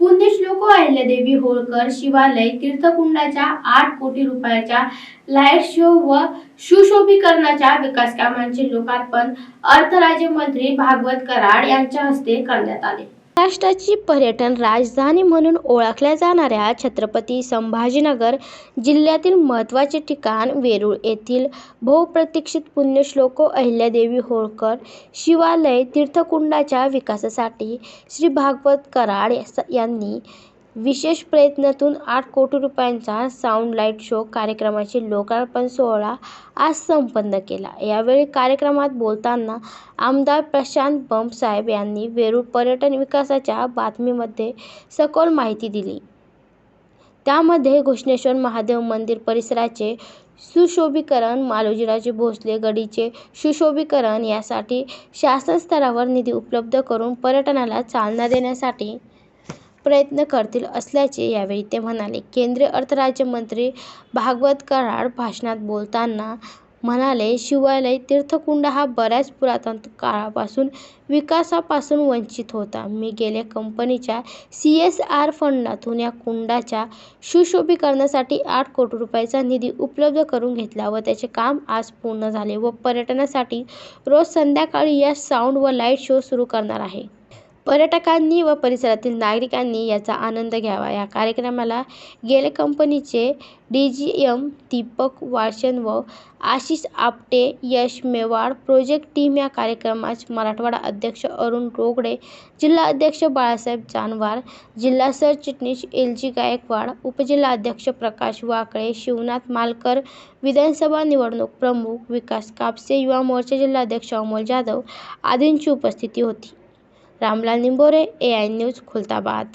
पुण्यश्लोक अहिल्यादेवी होळकर शिवालय तीर्थकुंडाच्या आठ कोटी रुपयाच्या लाइट शो व सुशोभीकरणाच्या विकास कामांचे लोकार्पण अर्थ राज्यमंत्री भागवत कराड यांच्या हस्ते करण्यात आले. महाराष्ट्राची पर्यटन राजधानी म्हणून ओळखल्या जाणाऱ्या छत्रपती संभाजीनगर जिल्ह्यातील महत्त्वाचे ठिकाण वेरूळ येथील बहुप्रतीक्षित पुण्यश्लोक अहिल्यादेवी होळकर शिवालय तीर्थकुंडाच्या विकासासाठी श्री भागवत कराड यांनी विशेष प्रयत्नातून आठ कोटी रुपयांचा साऊंड लाइट शो कार्यक्रमाचे लोकार्पण सोहळा आज संपन्न केला. यावेळी कार्यक्रमात बोलताना आमदार प्रशांत बंबसाहेब यांनी वेरूळ पर्यटन विकासाच्या बातमीमध्ये सखोल माहिती दिली. त्यामध्ये घृष्णेश्वर महादेव मंदिर परिसराचे सुशोभीकरण मालोजीराजे भोसले गडीचे सुशोभीकरण यासाठी शासन स्तरावर निधी उपलब्ध करून पर्यटनाला चालना देण्यासाठी प्रयत्न करतील असल्याचे यावेळी ते म्हणाले. केंद्रीय अर्थराज्यमंत्री भागवत कराड भाषणात बोलताना म्हणाले शिवालय तीर्थकुंड हा बऱ्याच पुरातन काळापासून विकासापासून वंचित होता. मी गेल्या कंपनीच्या सी एस आर फंडातून या कुंडाच्या सुशोभीकरणासाठी आठ कोटी रुपयाचा निधी उपलब्ध करून घेतला व त्याचे काम आज पूर्ण झाले व पर्यटनासाठी रोज संध्याकाळी या साऊंड व लाइट शो सुरू करणार आहे. पर्यटकांनी व परिसरातील नागरिकांनी याचा आनंद घ्यावा. या कार्यक्रमाला गेले कंपनीचे डी जी एम दीपक वाळशन व आशिष आपटे यश मेवाड प्रोजेक्ट टीम या कार्यक्रमास मराठवाडा अध्यक्ष अरुण रोगडे जिल्हा अध्यक्ष बाळासाहेब जानवार जिल्हा सरचिटणीस एल जी गायकवाड उपजिल्हाध्यक्ष प्रकाश वाकळे शिवनाथ मालकर विधानसभा निवडणूक प्रमुख विकास कापसे युवा मोर्चा जिल्हाध्यक्ष अमोल जाधव आदींची उपस्थिती होती. Ramlal Nimbore AI news Khultabad.